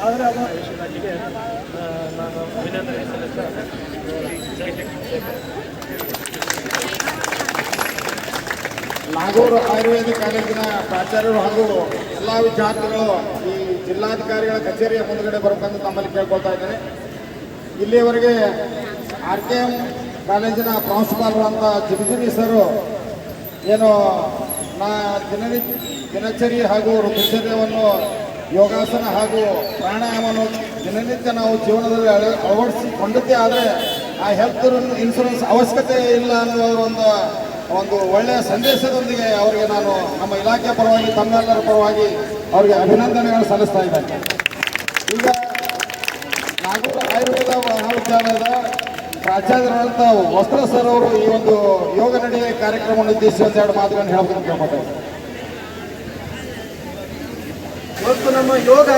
ಆದರೆ ನಾಗೂರು ಆಯುರ್ವೇದಿಕ್ ಕಾಲೇಜಿನ ಪ್ರಾಚಾರ್ಯರು ಹಾಗೂ ಎಲ್ಲ ವಿದ್ಯಾರ್ಥಿಗಳು ಈ ಜಿಲ್ಲಾಧಿಕಾರಿಗಳ ಕಚೇರಿಯ ಮುಂದುಗಡೆ ಬರಬೇಕಂತ ತಮ್ಮಲ್ಲಿ ಕೇಳ್ಕೊಳ್ತಾ ಇದ್ದೇನೆ. ಇಲ್ಲಿಯವರೆಗೆ ಆರ್ ಕೆ ಎಂ ಕಾಲೇಜಿನ ಪ್ರಾಂಶುಪಾಲರು ಅಂತ ಜಿಬಿಜಿನಿ ಸರು ಏನು ನಾ ದಿನನಿತ್ಯ ದಿನಚರಿ ಹಾಗೂ ಋತುಚರ್ಯವನ್ನು, ಯೋಗಾಸನ ಹಾಗೂ ಪ್ರಾಣಾಯಾಮವನ್ನು ದಿನನಿತ್ಯ ನಾವು ಜೀವನದಲ್ಲಿ ಅಳ- ಅಳವಡಿಸಿಕೊಂಡಿದ್ದೇ ಆದರೆ ಆ ಹೆಲ್ತ್ ಇನ್ಶೂರೆನ್ಸ್ ಅವಶ್ಯಕತೆ ಇಲ್ಲ ಅನ್ನೋ ಒಂದು ಒಂದು ಒಳ್ಳೆಯ ಸಂದೇಶದೊಂದಿಗೆ ಅವರಿಗೆ ನಾನು ನಮ್ಮ ಇಲಾಖೆ ಪರವಾಗಿ, ತಮ್ಮೆಲ್ಲರ ಪರವಾಗಿ ಅವರಿಗೆ ಅಭಿನಂದನೆಗಳು ಸಲ್ಲಿಸ್ತಾ ಇದ್ದೇನೆ. ಈಗ ನಾಗೂರು ಆಯುರ್ವೇದ ಮಹಾವಿದ್ಯಾಲಯದ ಪ್ರಾಚಾರ್ಯರಾದಂಥ ವಸ್ತ್ರ ಸರ್ ಅವರು ಈ ಒಂದು ಯೋಗ ನಡೆಯ ಕಾರ್ಯಕ್ರಮವನ್ನು ಉದ್ದೇಶಿಸಿ ಒಂದೆರಡು ಮಾತುಗಳನ್ನು ಹೇಳಬೇಕು ಕೇಳ್ಕೊತಾರೆ ಇವತ್ತು ನಮ್ಮ ಯೋಗ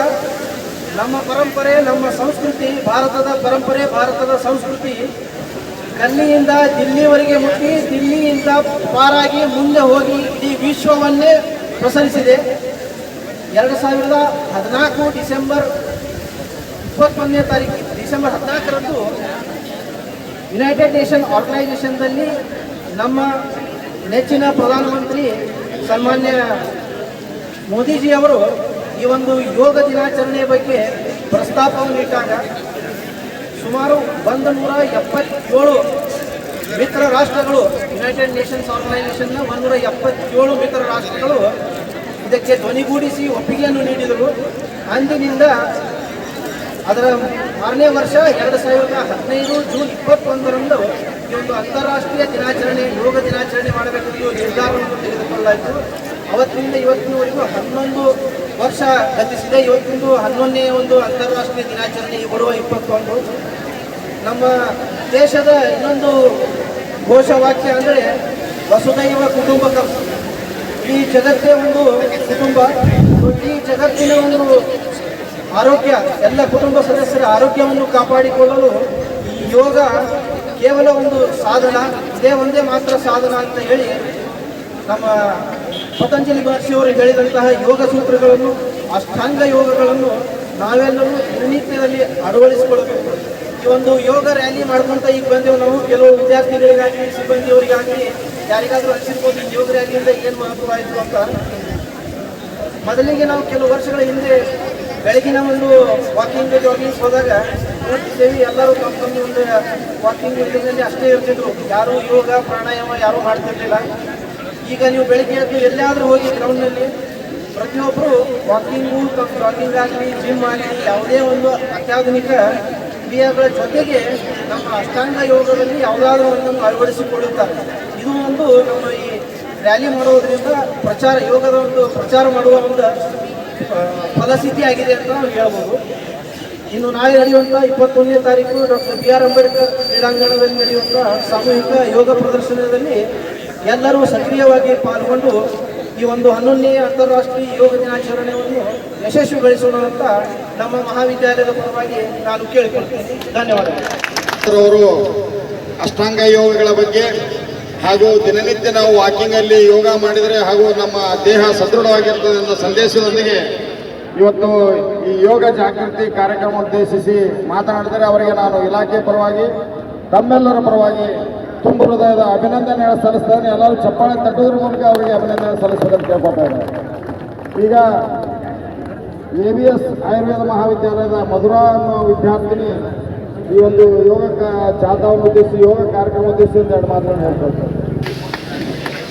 ನಮ್ಮ ಪರಂಪರೆ, ನಮ್ಮ ಸಂಸ್ಕೃತಿ, ಭಾರತದ ಪರಂಪರೆ, ಭಾರತದ ಸಂಸ್ಕೃತಿ ಕಲ್ಲಿಯಿಂದ ದಿಲ್ಲಿವರೆಗೆ ಮುಟ್ಟಿ, ದಿಲ್ಲಿಯಿಂದ ಪಾರಾಗಿ ಮುಂದೆ ಹೋಗಿ ಇಡೀ ವಿಶ್ವವನ್ನೇ ಪ್ರಸರಿಸಿದೆ. ಎರಡು ಸಾವಿರದ ಹದಿನಾಲ್ಕು ಡಿಸೆಂಬರ್ ಇಪ್ಪತ್ತೊಂದನೇ ತಾರೀಕು ಡಿಸೆಂಬರ್ ಹದಿನಾಲ್ಕರಂದು ಯುನೈಟೆಡ್ ನೇಷನ್ ಆರ್ಗನೈಸೇಷನ್ದಲ್ಲಿ ನಮ್ಮ ನೆಚ್ಚಿನ ಪ್ರಧಾನಮಂತ್ರಿ ಸನ್ಮಾನ್ಯ ಮೋದಿಜಿಯವರು ಈ ಒಂದು ಯೋಗ ದಿನಾಚರಣೆಯ ಬಗ್ಗೆ ಪ್ರಸ್ತಾಪವನ್ನು ಇಟ್ಟಾಗ ಸುಮಾರು ಒಂದು ನೂರ ಎಪ್ಪತ್ತೇಳು ಮಿತ್ರ ರಾಷ್ಟ್ರಗಳು ಯುನೈಟೆಡ್ ನೇಷನ್ಸ್ ಆರ್ಗನೈಸೇಷನ್ನ ಒಂದೂರ ಎಪ್ಪತ್ತೇಳು ಮಿತ್ರ ರಾಷ್ಟ್ರಗಳು ಇದಕ್ಕೆ ಧ್ವನಿಗೂಡಿಸಿ ಒಪ್ಪಿಗೆಯನ್ನು ನೀಡಿದರು. ಅಂದಿನಿಂದ ಅದರ ಮಾರನೇ ವರ್ಷ ಎರಡು ಸಾವಿರದ ಹದಿನೈದು ಜೂನ್ ಇಪ್ಪತ್ತೊಂದರಂದು ಈ ಒಂದು ಅಂತಾರಾಷ್ಟ್ರೀಯ ದಿನಾಚರಣೆ, ಯೋಗ ದಿನಾಚರಣೆ ಮಾಡಬೇಕೆಂದು ನಿರ್ಧಾರವನ್ನು ತೆಗೆದುಕೊಳ್ಳಲಾಯಿತು. ಅವತ್ತಿನಿಂದ ಇವತ್ತಿನವರೆಗೂ ಹನ್ನೊಂದು ವರ್ಷ ಗತಿಸಿದೆ. ಇವತ್ತಿಂದು ಹನ್ನೊಂದನೇ ಒಂದು ಅಂತಾರಾಷ್ಟ್ರೀಯ ದಿನಾಚರಣೆ ಬರುವ ಇಪ್ಪತ್ತೊಂದು. ನಮ್ಮ ದೇಶದ ಇನ್ನೊಂದು ಘೋಷವಾಕ್ಯ ಅಂದರೆ ವಸುದೈವ ಕುಟುಂಬಕಂ ಈ ಜಗತ್ತೇ ಒಂದು ಕುಟುಂಬ. ಈ ಜಗತ್ತಿನ ಒಂದು ಆರೋಗ್ಯ, ಎಲ್ಲ ಕುಟುಂಬ ಸದಸ್ಯರ ಆರೋಗ್ಯವನ್ನು ಕಾಪಾಡಿಕೊಳ್ಳಲು ಈ ಯೋಗ ಕೇವಲ ಒಂದು ಸಾಧನ, ಇದೇ ಒಂದೇ ಮಾತ್ರ ಸಾಧನ ಅಂತ ಹೇಳಿ ನಮ್ಮ ಪತಂಜಲಿ ಮಹರ್ಷಿಯವರು ಹೇಳಿದಂತಹ ಯೋಗ ಸೂತ್ರಗಳನ್ನು, ಅಷ್ಟಾಂಗ ಯೋಗಗಳನ್ನು ನಾವೆಲ್ಲರೂ ದಿನನಿತ್ಯದಲ್ಲಿ ಅಳವಡಿಸಿಕೊಳ್ಳಬೇಕು. ಈ ಒಂದು ಯೋಗ ರ್ಯಾಲಿ ಮಾಡ್ಕೊಂತ ಈಗ ಬಂದೆವು ನಾವು. ಕೆಲವು ವಿದ್ಯಾರ್ಥಿಗಳಿಗಾಗಲಿ, ಸಿಬ್ಬಂದಿಯವರಿಗಾಗಲಿ, ಯಾರಿಗಾದರೂ ಅನಿಸಿರ್ಬೋದು ಈ ಯೋಗ ರ್ಯಾಲಿಯಿಂದ ಏನು ಮಹತ್ವ ಆಯಿತು ಅಂತ. ಮೊದಲಿಗೆ ನಾವು ಕೆಲವು ವರ್ಷಗಳ ಹಿಂದೆ ಬೆಳಗಿನ ಒಂದು ವಾಕಿಂಗ್ ಜಾಗಿಂಗ್ ಹೋದಾಗ ನೋಡ್ತಿದ್ದೇವೆ ಎಲ್ಲರೂ ತಮ್ಮ ತಮ್ಮ ಒಂದು ವಾಕಿಂಗ್ ಇದರಲ್ಲಿ ಅಷ್ಟೇ ಇರ್ತಿದ್ರು. ಯಾರು ಯೋಗ, ಪ್ರಾಣಾಯಾಮ ಯಾರೂ ಮಾಡ್ತಿರ್ಲಿಲ್ಲ. ಈಗ ನೀವು ಬೆಳಿಗ್ಗೆ ಎದ್ದು ಎಲ್ಲಾದರೂ ಹೋಗಿ ಗ್ರೌಂಡ್ನಲ್ಲಿ ಪ್ರತಿಯೊಬ್ಬರು ವಾಕಿಂಗು ಜಾಗಿಂಗ್ ಆಗಲಿ ಜಿಮ್ ಆಗಲಿ, ಯಾವುದೇ ಒಂದು ಅತ್ಯಾಧುನಿಕ ಕ್ರಿಯೆಗಳ ಜೊತೆಗೆ ನಮ್ಮ ಅಷ್ಟಾಂಗ ಯೋಗದಲ್ಲಿ ಯಾವುದಾದ್ರೂ ಒಂದನ್ನು ಅಳವಡಿಸಿಕೊಳ್ಳುತ್ತಾರೆ. ಇದು ಒಂದು ನಮ್ಮ ಈ ರ್ಯಾಲಿ ಮಾಡುವುದರಿಂದ ಪ್ರಚಾರ, ಯೋಗದ ಒಂದು ಪ್ರಚಾರ ಮಾಡುವ ಒಂದು ಆ, ಫಲಸಿದ್ಧಿ ಆಗಿದೆ ಅಂತ ಹೇಳ್ಬೋದು. ಇನ್ನು ನಾಳೆ ನಡೆಯುವಂಥ ಇಪ್ಪತ್ತೊಂದನೇ ತಾರೀಕು ಡಾಕ್ಟರ್ ಬಿ ಆರ್ ಅಂಬೇಡ್ಕರ್ ಕ್ರೀಡಾಂಗಣದಲ್ಲಿ ನಡೆಯುವಂಥ ಸಾಮೂಹಿಕ ಯೋಗ ಪ್ರದರ್ಶನದಲ್ಲಿ ಎಲ್ಲರೂ ಸಕ್ರಿಯವಾಗಿ ಪಾಲ್ಗೊಂಡು ಈ ಒಂದು ಹನ್ನೊಂದನೇ ಅಂತಾರಾಷ್ಟ್ರೀಯ ಯೋಗ ದಿನಾಚರಣೆಯನ್ನು ಯಶಸ್ವಿಗೊಳಿಸೋಣ ಅಂತ ನಮ್ಮ ಮಹಾವಿದ್ಯಾಲಯದ ಪರವಾಗಿ ನಾನು ಕೇಳಿಕೊಳ್ತೇನೆ. ಧನ್ಯವಾದಗಳು. ಅವರು ಅಷ್ಟಾಂಗ ಯೋಗಗಳ ಬಗ್ಗೆ ಹಾಗೂ ದಿನನಿತ್ಯ ನಾವು ವಾಕಿಂಗ್ ಅಲ್ಲಿ ಯೋಗ ಮಾಡಿದರೆ ಹಾಗೂ ನಮ್ಮ ದೇಹ ಸದೃಢವಾಗಿರ್ತದೆ ಅನ್ನೋ ಸಂದೇಶದೊಂದಿಗೆ ಇವತ್ತು ಈ ಯೋಗ ಜಾಗೃತಿ ಕಾರ್ಯಕ್ರಮ ಉದ್ದೇಶಿಸಿ ಮಾತನಾಡಿದರೆ ಅವರಿಗೆ ನಾನು ಇಲಾಖೆ ಪರವಾಗಿ, ತಮ್ಮೆಲ್ಲರ ಪರವಾಗಿ ತುಂಬ ಹೃದಯದ ಅಭಿನಂದನೆ ಸಲ್ಲಿಸ್ತೇನೆ. ಎಲ್ಲರೂ ಚಪ್ಪಾಳೆ ತಟ್ಟೋದ್ರ ಮೂಲಕ ಅವರಿಗೆ ಅಭಿನಂದನೆ ಸಲ್ಲಿಸಬೇಕಂತ ಕೇಳ್ಕೊತಾ ಇದ್ದಾರೆ ಈಗ ಎ ಬಿ ಎಸ್ ಆಯುರ್ವೇದ ಮಹಾವಿದ್ಯಾಲಯದ ಮಧುರಾ ಅನ್ನೋ ವಿದ್ಯಾರ್ಥಿನಿ ಈ ಒಂದು ಯೋಗ ಕ- ಜಾಥಾವನ್ನು ಉದ್ದೇಶಿಸಿ ಯೋಗ ಕಾರ್ಯಕ್ರಮ ಉದ್ದೇಶಿಸಿ ಒಂದು ಎರಡು ಮಾತುಗಳನ್ನು ಹೇಳ್ಕೊಳ್ತಾರೆ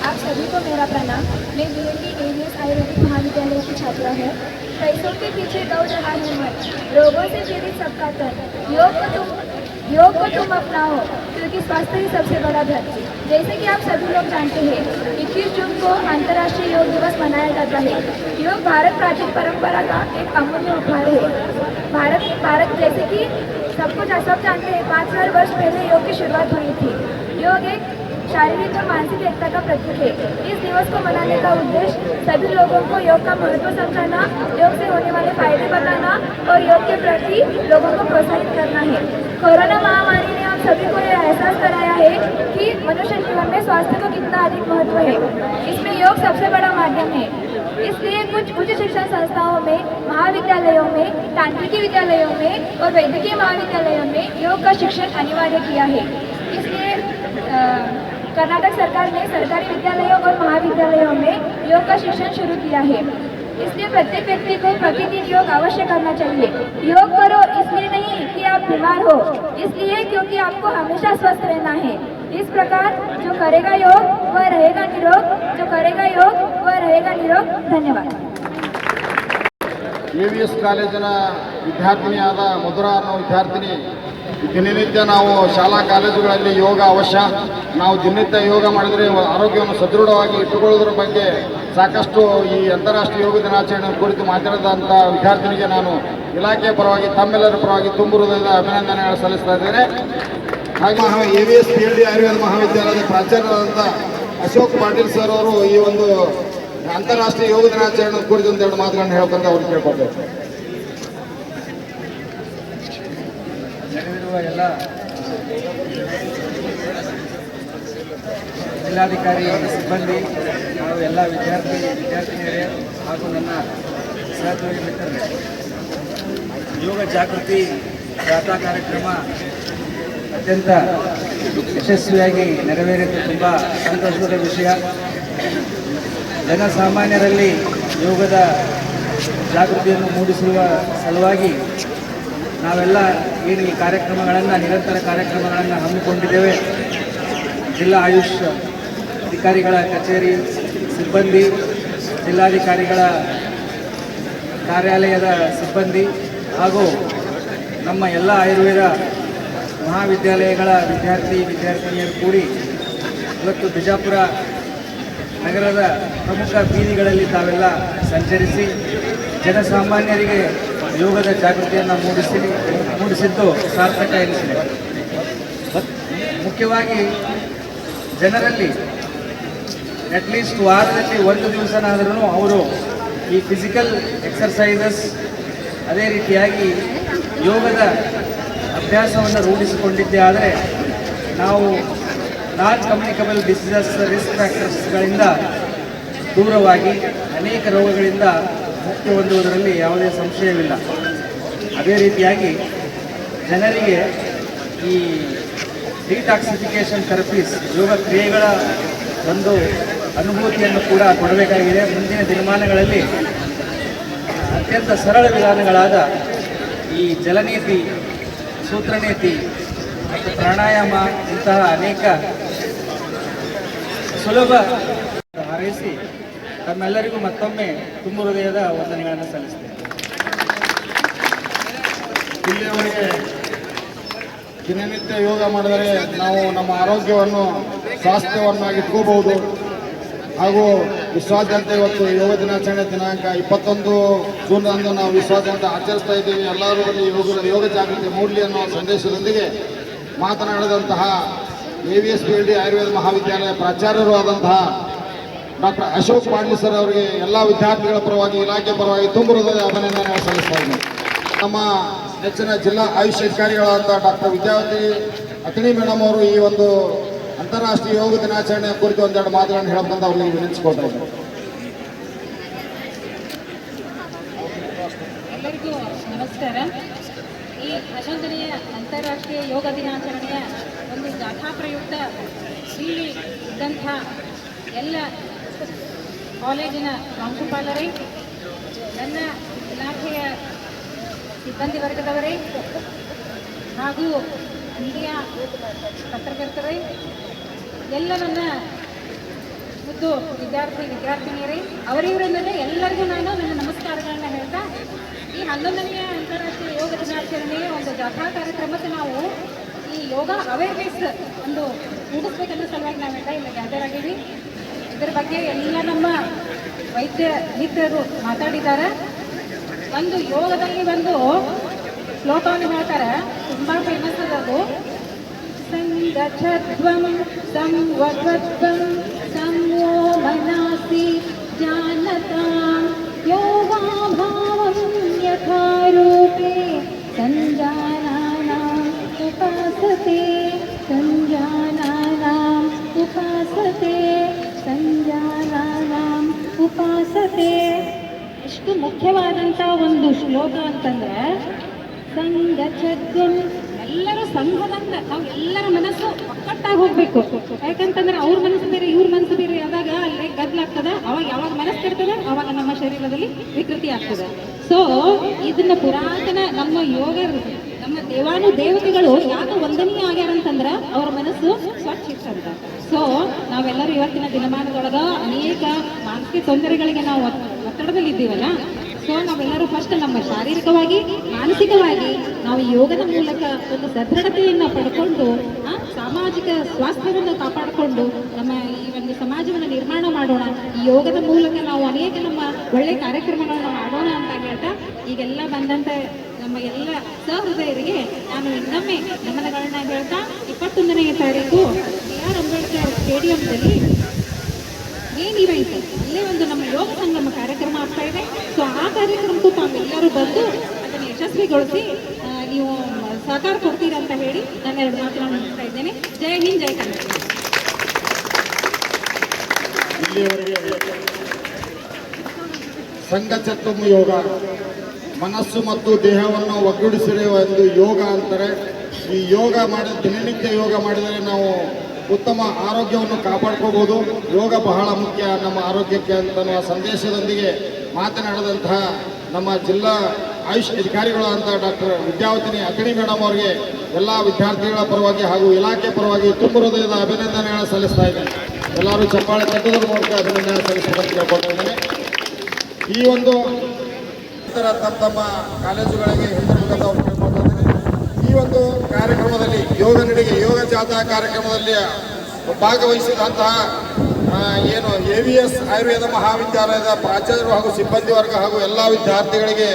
आप सभी को मेरा प्रणाम मैं बी एल एरियस आयुर्वेदिक महाविद्यालय की छात्रा हूँ पैसों के पीछे दौड़ रहा है मन रोगों से पीड़ित सबका तन योग को तुम योग को तुम अपनाओ क्योंकि स्वास्थ्य ही सबसे बड़ा धन जैसे कि आप सभी लोग जानते हैं इक्कीस जून को अंतर्राष्ट्रीय योग दिवस मनाया जाता है। योग भारत प्राचीन परंपरा का एक अमूल्य उपहार है। भारत भारत जैसे कि सबको सब जानते हैं, पाँच हज़ार वर्ष पहले योग की शुरुआत हुई थी। योग एक शारीरिक और मानसिक एकता का प्रतीक है। इस दिवस को मनाने का उद्देश्य सभी लोगों को योग का महत्व समझाना, योग से होने वाले फ़ायदे बताना और योग के प्रति लोगों को प्रोत्साहित करना है। कोरोना महामारी ने हम सभी को यह एहसास कराया है कि मनुष्य जीवन में स्वास्थ्य को कितना अधिक महत्व है। इसमें योग सबसे बड़ा माध्यम है। इसलिए कुछ उच्च शिक्षण संस्थाओं में, महाविद्यालयों में, तांत्रिकी विद्यालयों में और वैद्यकीय महाविद्यालयों में योग का शिक्षण अनिवार्य किया है। इसलिए कर्नाटक सरकार ने सरकारी विद्यालयों और महाविद्यालयों में योग का शिक्षण शुरू किया है इसलिए प्रत्येक व्यक्ति को प्रतिदिन योग अवश्य करना चाहिए योग करो इसलिए नहीं कि आप बीमार हो इसलिए क्योंकि आपको हमेशा स्वस्थ रहना है इस प्रकार जो करेगा योग वह रहेगा निरोग जो करेगा योग वह रहेगा निरोग धन्यवाद ಎ ವಿ ಎಸ್ ಕಾಲೇಜಿನ ವಿದ್ಯಾರ್ಥಿನಿಯಾದ ಮಧುರಾ ಅನ್ನೋ ವಿದ್ಯಾರ್ಥಿನಿ ದಿನನಿತ್ಯ ನಾವು ಶಾಲಾ ಕಾಲೇಜುಗಳಲ್ಲಿ ಯೋಗ ಅವಶ್ಯ. ನಾವು ದಿನನಿತ್ಯ ಯೋಗ ಮಾಡಿದರೆ ಆರೋಗ್ಯವನ್ನು ಸದೃಢವಾಗಿ ಇಟ್ಟುಕೊಳ್ಳೋದ್ರ ಬಗ್ಗೆ ಸಾಕಷ್ಟು ಈ ಅಂತಾರಾಷ್ಟ್ರೀಯ ಯೋಗ ದಿನಾಚರಣೆ ಕುರಿತು ಮಾತನಾಡಿದಂಥ ವಿದ್ಯಾರ್ಥಿನಿಗೆ ನಾನು ಇಲಾಖೆಯ ಪರವಾಗಿ, ತಮ್ಮೆಲ್ಲರ ಪರವಾಗಿ ತುಂಬು ಹೃದಯದ ಅಭಿನಂದನೆಗಳು ಸಲ್ಲಿಸ್ತಾ ಇದ್ದೇನೆ. ಹಾಗೆ A V S P D Ayurveda ಮಹಾವಿದ್ಯಾಲಯದ ಪ್ರಾಚಾರ್ಯರಾದಂಥ ಅಶೋಕ್ ಪಾಟೀಲ್ ಸರ್ ಅವರು ಈ ಒಂದು ಅಂತಾರಾಷ್ಟ್ರೀಯ ಯೋಗ ದಿನಾಚರಣೆ ಕುರಿತು ಒಂದೆರಡು ಮಾತುಗಳನ್ನು ಹೇಳ್ಕೊಂತ ಅವ್ರು ಕೇಳ್ಕೊಳ್ಬೇಕು. ಎಲ್ಲ ಜಿಲ್ಲಾಧಿಕಾರಿ ಸಿಬ್ಬಂದಿ ಹಾಗೂ ಎಲ್ಲ ವಿದ್ಯಾರ್ಥಿ ವಿದ್ಯಾರ್ಥಿನಿಯರೇ ಹಾಗೂ ನನ್ನ ಸಹೋದ್ಯೋಗಿ ಮಿತ್ರರೇ, ಯೋಗ ಜಾಗೃತಿ ಜಾಥಾ ಕಾರ್ಯಕ್ರಮ ಅತ್ಯಂತ ಯಶಸ್ವಿಯಾಗಿ ನೆರವೇರಿದ್ದು ತುಂಬ ಸಂತೋಷದ ವಿಷಯ. ಜನಸಾಮಾನ್ಯರಲ್ಲಿ ಯೋಗದ ಜಾಗೃತಿಯನ್ನು ಮೂಡಿಸುವ ಸಲುವಾಗಿ ನಾವೆಲ್ಲ ಏನು ಈ ಕಾರ್ಯಕ್ರಮಗಳನ್ನು, ನಿರಂತರ ಕಾರ್ಯಕ್ರಮಗಳನ್ನು ಹಮ್ಮಿಕೊಂಡಿದ್ದೇವೆ. ಜಿಲ್ಲಾ ಆಯುಷ್ ಅಧಿಕಾರಿಗಳ ಕಚೇರಿ, ಸಿಬ್ಬಂದಿ, ಜಿಲ್ಲಾಧಿಕಾರಿಗಳ ಕಾರ್ಯಾಲಯದ ಸಿಬ್ಬಂದಿ ಹಾಗೂ ನಮ್ಮ ಎಲ್ಲ ಆಯುರ್ವೇದ ಮಹಾವಿದ್ಯಾಲಯಗಳ ವಿದ್ಯಾರ್ಥಿ, ವಿದ್ಯಾರ್ಥಿನಿಯರು ಕೂಡಿ ಇವತ್ತು ಬಿಜಾಪುರ ನಗರದ ಪ್ರಮುಖ ಬೀದಿಗಳಲ್ಲಿ ತಾವೆಲ್ಲ ಸಂಚರಿಸಿ ಜನಸಾಮಾನ್ಯರಿಗೆ ಯೋಗದ ಜಾಗೃತಿಯನ್ನು ಮೂಡಿಸಿ ಮೂಡಿಸಿದ್ದು ಸಾರ್ಥಕ ಎನಿಸಿದೆ. ಮುಖ್ಯವಾಗಿ ಜನರಲ್ಲಿ ಅಟ್ಲೀಸ್ಟ್ ವಾರದಲ್ಲಿ ಒಂದು ದಿವಸನಾದರೂ ಅವರು ಈ ಫಿಸಿಕಲ್ ಎಕ್ಸರ್ಸೈಸಸ್ ಅದೇ ರೀತಿಯಾಗಿ ಯೋಗದ ಅಭ್ಯಾಸವನ್ನು ರೂಢಿಸಿಕೊಂಡಿದ್ದೆ ಆದರೆ ನಾವು ನಾನ್ ಕಮ್ಯುನಿಕಬಲ್ ಡಿಸೀಸಸ್ ರಿಸ್ಕ್ ಫ್ಯಾಕ್ಟರ್ಸ್ಗಳಿಂದ ದೂರವಾಗಿ ಅನೇಕ ರೋಗಗಳಿಂದ ಮುಕ್ತಿ ಹೊಂದುವುದರಲ್ಲಿ ಯಾವುದೇ ಸಂಶಯವಿಲ್ಲ. ಅದೇ ರೀತಿಯಾಗಿ ಜನರಿಗೆ ಈ ಡಿಟಾಕ್ಸಿಫಿಕೇಷನ್ ಥೆರಪೀಸ್ ಯೋಗ ಕ್ರಿಯೆಗಳ ಒಂದು ಅನುಭೂತಿಯನ್ನು ಕೂಡ ಕೊಡಬೇಕಾಗಿದೆ. ಮುಂದಿನ ದಿನಮಾನಗಳಲ್ಲಿ ಅತ್ಯಂತ ಸರಳ ವಿಧಾನಗಳಾದ ಈ ಜಲನೀತಿ, ಸೂತ್ರನೀತಿ ಮತ್ತು ಪ್ರಾಣಾಯಾಮ ಇಂತಹ ಅನೇಕ ಸುಲಭ ಹಾರೈಸಿ ತಮ್ಮೆಲ್ಲರಿಗೂ ಮತ್ತೊಮ್ಮೆ ತುಂಬ ಹೃದಯದ ವಂದನೆಗಳನ್ನು ಸಲ್ಲಿಸ್ತೇನೆ. ಇಲ್ಲಿಯವರೆಗೆ ದಿನನಿತ್ಯ ಯೋಗ ಮಾಡಿದರೆ ನಾವು ನಮ್ಮ ಆರೋಗ್ಯವನ್ನು ಸ್ವಾಸ್ಥ್ಯವನ್ನಾಗಿ ಇಟ್ಕೋಬಹುದು ಹಾಗೂ ವಿಶ್ವಾದ್ಯಂತ ಇವತ್ತು ಯೋಗ ದಿನಾಚರಣೆ ದಿನಾಂಕ ಇಪ್ಪತ್ತೊಂದು ಜೂನ್ ಅಂದು ನಾವು ವಿಶ್ವಾದ್ಯಂತ ಆಚರಿಸ್ತಾ ಇದ್ದೀವಿ. ಎಲ್ಲರೂ ಯೋಗ ಯೋಗ ಜಾಗೃತಿ ಮೂಡಲಿ ಅನ್ನೋ ಸಂದೇಶದೊಂದಿಗೆ ಮಾತನಾಡಿದಂತಹ A V S P L D Ayurveda ಮಹಾವಿದ್ಯಾಲಯ ಪ್ರಾಚಾರ್ಯರು ಆದಂತಹ ಡಾಕ್ಟರ್ ಅಶೋಕ್ ಪಾಟೀಲ್ ಸರ್ ಅವರಿಗೆ ಎಲ್ಲ ವಿದ್ಯಾರ್ಥಿಗಳ ಪರವಾಗಿ, ಇಲಾಖೆ ಪರವಾಗಿ ತುಂಬ ಹೃದಯದ ಅಭಿನಂದನೆ ಸಲ್ಲಿಸ್ತಾ ಇದ್ದೀನಿ ನಮ್ಮ ನೆಚ್ಚಿನ ಜಿಲ್ಲಾ ಆಯುಷ್ ಅಧಿಕಾರಿಗಳಾದ ಡಾಕ್ಟರ್ ವಿದ್ಯಾವತಿ ಅತಣಿ ಮೇಡಮ್ ಅವರು ಈ ಒಂದು ಅಂತಾರಾಷ್ಟ್ರೀಯ ಯೋಗ ದಿನಾಚರಣೆ ಕುರಿತು ಒಂದೆರಡು ಮಾತುಗಳನ್ನು ಹೇಳಬೇಕಂತ ಅವರಿಗೆ ವಿನಿಸಿಕೊಳ್ತಾ ಇದ್ದಾರೆ ಎಲ್ಲರಿಗೂ ನಮಸ್ಕಾರ. ಈ ಹನ್ನೊಂದನೆಯ ಅಂತಾರಾಷ್ಟ್ರೀಯ ಯೋಗ ದಿನಾಚರಣೆಯ ಒಂದು ಗಾಥಾ ಪ್ರಯುಕ್ತ ಇಲ್ಲಿ ಇದ್ದಂಥ ಎಲ್ಲ ಕಾಲೇಜಿನ ಪ್ರಾಂಶುಪಾಲರೇ, ನನ್ನ ಇಲಾಖೆಯ ಸಿಬ್ಬಂದಿ ವರ್ಗದವರೇ ಹಾಗೂ ಮೀಡಿಯಾ ಪತ್ರಕರ್ತರೇ, ಎಲ್ಲ ನನ್ನ ಮುದ್ದು ವಿದ್ಯಾರ್ಥಿ ವಿದ್ಯಾರ್ಥಿನಿಯರೇ ಅವರಿವರಿಂದಲೇ ಎಲ್ಲರಿಗೂ ನಾನು ನನ್ನ ನಮಸ್ಕಾರಗಳನ್ನು ಹೇಳ್ತಾ, ಈ ಹನ್ನೊಂದನೆಯ ಅಂತಾರಾಷ್ಟ್ರೀಯ ಯೋಗ ದಿನಾಚರಣೆಯ ಒಂದು ಜಾಥಾ ಕಾರ್ಯಕ್ರಮಕ್ಕೆ ನಾವು ಈ ಯೋಗ ಅವೇರ್ನೆಸ್ ಒಂದು ಮೂಡಿಸ್ಬೇಕನ್ನೋ ಸಲುವಾಗಿ ನಾವೆಲ್ಲ ಇಲ್ಲಿ ಗ್ಯಾದರ್ ಆಗೀವಿ ಇದರ ಬಗ್ಗೆ ಎಲ್ಲ ನಮ್ಮ ವೈದ್ಯ ಮಿತ್ರರು ಮಾತಾಡಿದ್ದಾರೆ. ಒಂದು ಯೋಗದಲ್ಲಿ ಒಂದು ಶ್ಲೋಕವನ್ನು ಹೇಳ್ತಾರೆ. ತುಂಬ ಫೇಮಸ್ ಅದದು ಸಂಗಛಧ್ವಂ ಸಂವಧ್ವಂ ಸಂವೋ ಮನಾಸಿ ಜಾನತಾಂ ಯೋಗಾಭಾವಂ ಯಥಾರೂಪೇ ಸಂಜಾನಾನಾಂ ಉಪಾಸತೆ ಸಂಜಾನಾನಾಂ ಉಪಾಸತೆ. ಗಜಾನಾಂ ಉಪಾಸತೆ ಎಷ್ಟು ಮುಖ್ಯವಾದಂಥ ಒಂದು ಶ್ಲೋಕ ಸಂಘ ಸಂಘಚದ್ವಂ ಎಲ್ಲರೂ ಸಂಘದಂತ ನಾವು ಎಲ್ಲರ ಮನಸ್ಸು ಒಕ್ಕಟ್ಟಾಗಿ ಹೋಗ್ಬೇಕು. ಯಾಕಂತಂದ್ರೆ ಅವ್ರ ಮನಸ್ಸು ಬೇರೆ, ಇವ್ರ ಮನಸ್ಸು ಬೇರೆ. ಯಾವಾಗ ಅಲ್ಲಿ ಗದ್ಲಾಗ್ತದ, ಅವಾಗ ಯಾವಾಗ ಮನಸ್ಸು ಕೆಡ್ತದ ಅವಾಗ ನಮ್ಮ ಶರೀರದಲ್ಲಿ ವಿಕೃತಿ ಆಗ್ತದೆ. ಸೊ ಇದನ್ನ ಪುರಾತನ ನಮ್ಮ ಯೋಗ ನಮ್ಮ ದೇವಾನು ದೇವತೆಗಳು ಯಾಕೆ ವಂದನೀಯ ಆಗ್ಯಾರ ಅಂತಂದ್ರ ಅವ್ರ ಮನಸ್ಸು ಸ್ವಚ್ಛ ಇಟ್ಟಂತ ಸೊ ನಾವೆಲ್ಲರೂ ಇವತ್ತಿನ ದಿನಮಾನದೊಳಗ ಅನೇಕ ಮಾನಸಿಕ ತೊಂದರೆಗಳಿಗೆ ನಾವು ಒತ್- ಒತ್ತಡದಲ್ಲಿ ಇದ್ದೀವಲ್ಲ ಸೊ ನಾವೆಲ್ಲರೂ ಫಸ್ಟ್ ನಮ್ಮ ಶಾರೀರಿಕವಾಗಿ, ಮಾನಸಿಕವಾಗಿ ನಾವು ಯೋಗದ ಮೂಲಕ ಒಂದು ಸದೃಢತೆಯನ್ನು ಪಡ್ಕೊಂಡು ಸಾಮಾಜಿಕ ಸ್ವಾಸ್ಥ್ಯವನ್ನು ಕಾಪಾಡಿಕೊಂಡು ನಮ್ಮ ಈ ಒಂದು ಸಮಾಜವನ್ನು ನಿರ್ಮಾಣ ಮಾಡೋಣ. ಈ ಯೋಗದ ಮೂಲಕ ನಾವು ಅನೇಕ ನಮ್ಮ ಒಳ್ಳೆ ಕಾರ್ಯಕ್ರಮಗಳನ್ನು ಮಾಡೋಣ ಅಂತ ಹೇಳ್ತಾ ಈಗೆಲ್ಲ ಬಂದಂತ ನಮ್ಮ ಎಲ್ಲ ಸಹೃದಯರಿಗೆ ನಾನು ಇನ್ನೊಮ್ಮೆ ನಮನಗಳನ್ನ ಹೇಳ್ತಾ ಇಪ್ಪತ್ತೊಂದನೆಯ ತಾರೀಕು ಬಿ ಆರ್ ಅಂಬೇಡ್ಕರ್ ಸ್ಟೇಡಿಯಂನಲ್ಲಿ ಮೇನ್ ಇವೆಂಟ್ ಇಲ್ಲೇ ಒಂದು ನಮ್ಮ ಯೋಗ ಸಂಗಮ ಕಾರ್ಯಕ್ರಮ ಆಗ್ತಾ ಇದೆ. ಸೊ ಆ ಕಾರ್ಯಕ್ರಮಕ್ಕೂ ತಾವೆಲ್ಲರೂ ಬಂದು ಅದನ್ನು ಯಶಸ್ವಿಗೊಳಿಸಿ ನೀವು ಸಹಕಾರ ಕೊಡ್ತೀರಾ ಅಂತ ಹೇಳಿ ನಾನು ಎರಡು ಮಾತುಗಳನ್ನು ಮುಗಿಸ್ತಾ ಇದ್ದೇನೆ. ಜೈ ಹಿಂದ್, ಜೈ ಕನ್ನಡ ಸಂಘ ಸಂಘಚತ್ವಂ ಯೋಗ. ಮನಸ್ಸು ಮತ್ತು ದೇಹವನ್ನು ಒಗ್ಗೂಡಿಸಿರುವ ಒಂದು ಯೋಗ ಅಂತಾರೆ. ಈ ಯೋಗ ಮಾಡಿ, ದಿನನಿತ್ಯ ಯೋಗ ಮಾಡಿದರೆ ನಾವು ಉತ್ತಮ ಆರೋಗ್ಯವನ್ನು ಕಾಪಾಡ್ಕೋಬೋದು. ಯೋಗ ಬಹಳ ಮುಖ್ಯ ನಮ್ಮ ಆರೋಗ್ಯಕ್ಕೆ ಅಂತ ಸಂದೇಶದೊಂದಿಗೆ ಮಾತನಾಡಿದಂತಹ ನಮ್ಮ ಜಿಲ್ಲಾ ಆಯುಷ್ ಅಧಿಕಾರಿಗಳು ಡಾಕ್ಟರ್ ವಿದ್ಯಾವತಿನಿ ಅಕಣಿ ಮೇಡಮ್ ಅವರಿಗೆ ಎಲ್ಲ ವಿದ್ಯಾರ್ಥಿಗಳ ಪರವಾಗಿ ಹಾಗೂ ಇಲಾಖೆ ಪರವಾಗಿ ತುಂಬ ಹೃದಯದ ಅಭಿನಂದನೆಗಳನ್ನು ಸಲ್ಲಿಸ್ತಾ ಇದ್ದೇನೆ. ಎಲ್ಲರೂ ಚಪ್ಪಾಳೆ ತಟ್ಟುವುದರ ಮೂಲಕ ಅಭಿನಂದನೆ ಇದ್ದೇನೆ. ಈ ಒಂದು ಇತರ ತಮ್ಮ ತಮ್ಮ ಕಾಲೇಜುಗಳಿಗೆ ಕೇಳ್ಕೊಳ್ತಾ ಈ ಒಂದು ಕಾರ್ಯಕ್ರಮದಲ್ಲಿ ಯೋಗ ನಡಿಗೆ, ಯೋಗ ಜಾಥಾ ಕಾರ್ಯಕ್ರಮದಲ್ಲಿ ಭಾಗವಹಿಸಿದಂತಹ ಏನು ಎ ವಿ ಎಸ್ ಆಯುರ್ವೇದ ಮಹಾವಿದ್ಯಾಲಯದ ಪ್ರಾಚಾರ್ಯರು ಹಾಗೂ ಸಿಬ್ಬಂದಿ ವರ್ಗ ಹಾಗೂ ಎಲ್ಲ ವಿದ್ಯಾರ್ಥಿಗಳಿಗೆ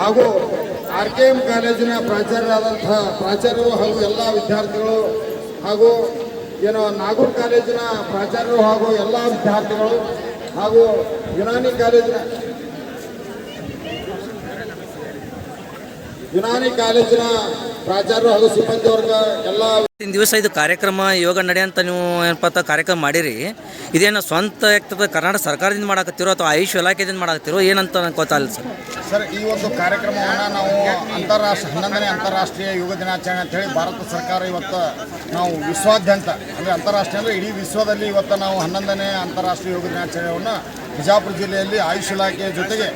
ಹಾಗೂ ಆರ್ ಕೆ ಎಂ ಕಾಲೇಜಿನ ಪ್ರಾಚಾರ್ಯರಾದಂತಹ ಪ್ರಾಚಾರ್ಯರು ಹಾಗೂ ಎಲ್ಲ ವಿದ್ಯಾರ್ಥಿಗಳು ಹಾಗೂ ಏನು ನಾಗೂರ್ ಕಾಲೇಜಿನ ಪ್ರಾಚಾರ್ಯರು ಹಾಗೂ ಎಲ್ಲ ವಿದ್ಯಾರ್ಥಿಗಳು ಹಾಗೂ ಯುನಾನಿ ಕಾಲೇಜಿನ ಯುನಾನಿ ಕಾಲೇಜಿನ ಪ್ರಾಚಾರ್ಯ ಹಾಗೂ ಸಿಬ್ಬಂದಿ ವರ್ಗ ಎಲ್ಲ ಇವತ್ತಿನ ದಿವಸ ಇದು ಕಾರ್ಯಕ್ರಮ ಯೋಗ ನಡೆ ಅಂತ ನೀವು ಏನಪ್ಪ ಅಂತ ಕಾರ್ಯಕ್ರಮ ಮಾಡಿರಿ ಇದೇನು ಸ್ವಂತ ವ್ಯಕ್ತದ ಕರ್ನಾಟಕ ಸರ್ಕಾರದಿಂದ ಮಾಡಾಕತ್ತಿರೋ ಅಥವಾ ಆಯುಷ್ ಇಲಾಖೆಯಿಂದ ಮಾಡಾಕತ್ತಿರೋ ಏನಂತ ನಂಗೆ ಗೊತ್ತಾಗಲ್ಲ ಸರ್. ಸರ್ ಈ ಒಂದು ಕಾರ್ಯಕ್ರಮವನ್ನು ನಾವು ಅಂತಾರಾಷ್ಟ್ರ ಹನ್ನೊಂದನೇ ಅಂತಾರಾಷ್ಟ್ರೀಯ ಯೋಗ ದಿನಾಚರಣೆ ಅಂತ ಹೇಳಿ ಭಾರತ ಸರ್ಕಾರ ಇವತ್ತು ನಾವು ವಿಶ್ವಾದ್ಯಂತ ಅಂದರೆ ಅಂತಾರಾಷ್ಟ್ರೀಯ ಅಂದರೆ ಇಡೀ ವಿಶ್ವದಲ್ಲಿ ಇವತ್ತು ನಾವು ಹನ್ನೊಂದನೇ ಅಂತಾರಾಷ್ಟ್ರೀಯ ಯೋಗ ದಿನಾಚರಣೆಯನ್ನು ಬಿಜಾಪುರ ಜಿಲ್ಲೆಯಲ್ಲಿ ಆಯುಷ್ ಇಲಾಖೆಯ ಜೊತೆಗೆ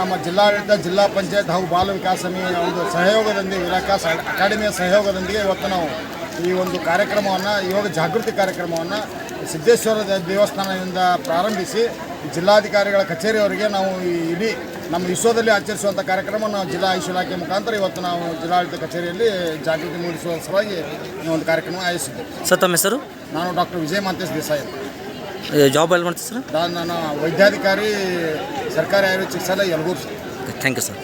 ನಮ್ಮ ಜಿಲ್ಲಾಡಳಿತ ಜಿಲ್ಲಾ ಪಂಚಾಯತ್ ಹಾಗೂ ಬಾಲ ವಿಕಾಸ ಸಮಿತಿಯ ಒಂದು ಸಹಯೋಗದೊಂದಿಗೆ ವಿಕಾಸ ಅಕಾಡೆಮಿಯ ಸಹಯೋಗದೊಂದಿಗೆ ಇವತ್ತು ನಾವು ಈ ಒಂದು ಕಾರ್ಯಕ್ರಮವನ್ನು ಯೋಗ ಜಾಗೃತಿ ಕಾರ್ಯಕ್ರಮವನ್ನು ಸಿದ್ದೇಶ್ವರ ದೇವಸ್ಥಾನದಿಂದ ಪ್ರಾರಂಭಿಸಿ ಜಿಲ್ಲಾಧಿಕಾರಿಗಳ ಕಚೇರಿಯವರಿಗೆ ನಾವು ಈ ಇಡೀ ನಮ್ಮ ವಿಶ್ವದಲ್ಲಿ ಆಚರಿಸುವಂಥ ಕಾರ್ಯಕ್ರಮ ನಾವು ಜಿಲ್ಲಾ ಆಯುಷ್ ಇಲಾಖೆ ಮುಖಾಂತರ ಇವತ್ತು ನಾವು ಜಿಲ್ಲಾಡಳಿತ ಕಚೇರಿಯಲ್ಲಿ ಜಾಗೃತಿ ಮೂಡಿಸುವ ಸಲುವಾಗಿ ಈ ಒಂದು ಕಾರ್ಯಕ್ರಮ ಆಯೋಜಿಸಿದ್ದೇವೆ ಸರ್ ತಮ್ಮ ಹೆಸರು ನಾನು ಡಾಕ್ಟರ್ ವಿಜಯ ಮಾಂತೇಶ್ ದೇಸಾಯಿ. ಜಾಬ್ ಎಲ್ಲಿ ಮಾಡ್ತೀವಿ ಸರ್ ನಾನು ವೈದ್ಯಾಧಿಕಾರಿ ಸರ್ಕಾರಿ ಆಯುರ್ವೇದ ಚಿಕಿತ್ಸಾಲಯ ಯಲಗೂರು ಥ್ಯಾಂಕ್ ಯು ಸರ್